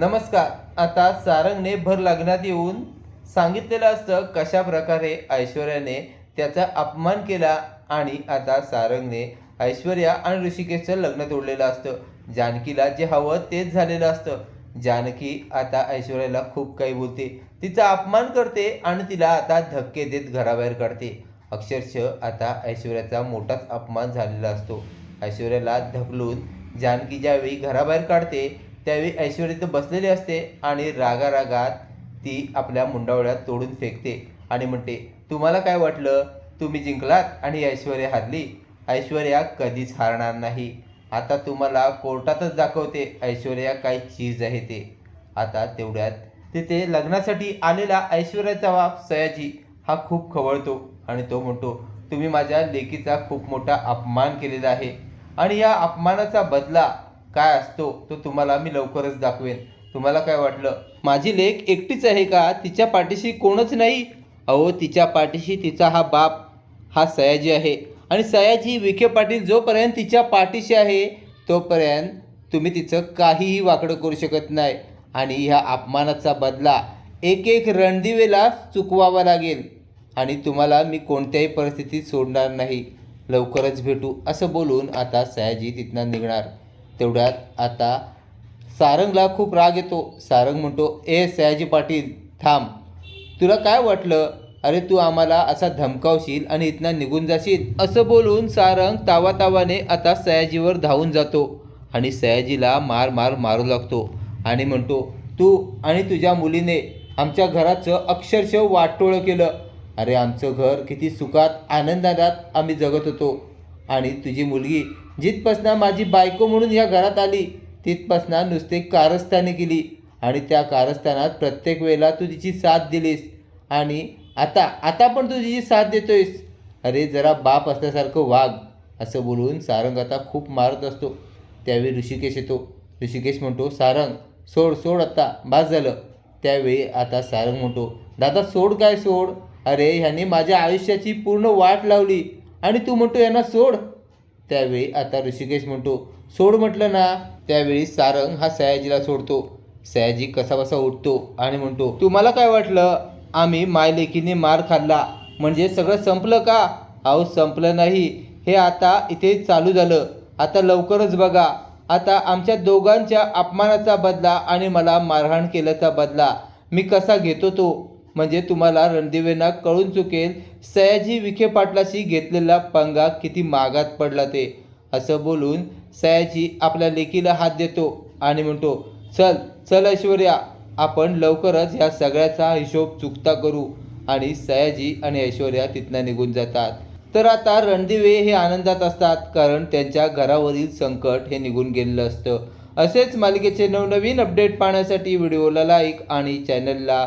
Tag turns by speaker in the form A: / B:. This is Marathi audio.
A: नमस्कार. आता सारंगने भर लग्नात येऊन सांगितलेलं असतं कशा प्रकारे ऐश्वर्याने त्याचा अपमान केला आणि आता सारंगने ऐश्वर्या आणि ऋषिकेशचं लग्न तोडलेलं असतं. जानकीला जे हवं तेच झालेलं असतं. जानकी आता ऐश्वर्याला खूप काही बोलते. तिचा अपमान करते आणि तिला आता धक्के देत घराबाहेर काढते. अक्षरशः आता ऐश्वर्याचा मोठाच अपमान झालेला असतो. ऐश्वर्याला धकलून जानकी ज्यावेळी घराबाहेर काढते त्यावेळी ऐश्वर्या तर बसलेली असते आणि रागारागात ती आपल्या मुंडावळ्यात तोडून फेकते आणि म्हणते तुम्हाला काय वाटलं? तुम्ही जिंकलात आणि ऐश्वर्या हारली. ऐश्वर्या कधीच हारणार नाही. आता तुम्हाला कोर्टातच दाखवते ऐश्वर्या काय चीज आहे ते. आता तेवढ्यात तिथे लग्नासाठी आलेला ऐश्वर्याचा बाप सयाजी हा खूप खवळतो आणि तो म्हणतो तुम्ही माझ्या लेकीचा खूप मोठा अपमान केलेला आहे आणि या अपमानाचा बदला काय असतो तो तुम्हाला मी लवकरच दाखवेन. तुम्हाला काय वाटलं? माझी लेख एकटीच आहे का? तिच्या पाठीशी कोणच नाही? अहो तिच्या पाठीशी तिचा हा बाप हा सयाजी आहे. आणि सयाजी विखे पाटील जोपर्यंत तिच्या पाठीशी आहे तोपर्यंत तुम्ही तिचं काहीही वाकडं करू शकत नाही. आणि ह्या अपमानाचा बदला एक एक रणदिवेला चुकवावा लागेल. आणि तुम्हाला मी कोणत्याही परिस्थितीत सोडणार नाही. लवकरच भेटू असं बोलून आता सयाजी तिथनं निघणार. तेवढ्यात आता सारंगला खूप राग येतो. सारंग म्हणतो ए सयाजी पाटील थांब. तुला काय वाटलं? अरे तू आम्हाला असा धमकावशील आणि इथनं निघून जाशील. असं बोलून सारंग तावातावाने आता सयाजीवर धावून जातो आणि सयाजीला मार मार मारू लागतो आणि म्हणतो तू आणि तुझ्या मुलीने आमच्या घराचं अक्षरशः वाटोळं केलं. अरे आमचं घर किती सुखात आनंदात आम्ही जगत होतो आणि तुझी मुलगी जिथपासनं माझी बायको म्हणून या घरात आली तिथपासनं नुसते कारस्थाने केली. आणि त्या कारस्थानात प्रत्येक वेळेला तू तिची साथ दिलीस. आणि आता आता पण तू तिची साथ देतोयस. अरे जरा बाप असल्यासारखं वाघ असं बोलून सारंग आता खूप मारत असतो. त्यावेळी ऋषिकेश येतो. ऋषिकेश म्हणतो सारंग सोड सोड आता बास झालं. त्यावेळी आता सारंग म्हणतो दादा सोड काय सोड? अरे ह्याने माझ्या आयुष्याची पूर्ण वाट लावली. आणि तू म्हणतो यांना सोड. त्यावेळी आता ऋषिकेश म्हणतो सोड म्हटलं ना. त्यावेळी सारंग हा सयाजीला सोडतो. सयाजी कसाबसा उठतो आणि म्हणतो तुम्हाला काय वाटलं? आम्ही मायलेकीने मार खाल्ला. म्हणजे सगळं संपलं का? अहो संपलं नाही. हे आता इथे चालू झालं. आता लवकरच बघा. आता आमच्या दोघांच्या अपमानाचा बदला आणि मला मारहाण केल्याचा बदला. मी कसा घेतो तो? म्हणजे तुम्हाला रणदिवेंना कळून चुकेल सयाजी विखे पाटलाशी घेतलेला पंगा किती मागात पडला ते. असं बोलून सयाजी आपल्या लेकीला हात देतो आणि म्हणतो चल चल ऐश्वर्या आपण लवकरच ह्या सगळ्याचा हिशोब चुकता करू. आणि सयाजी आणि ऐश्वर्या तिथनं निघून जातात. तर आता रणदिवे हे आनंदात असतात कारण त्यांच्या घरावरील संकट हे निघून गेलेलं असतं. असेच मालिकेचे नवनवीन अपडेट पाहण्यासाठी व्हिडिओला लाईक आणि चॅनलला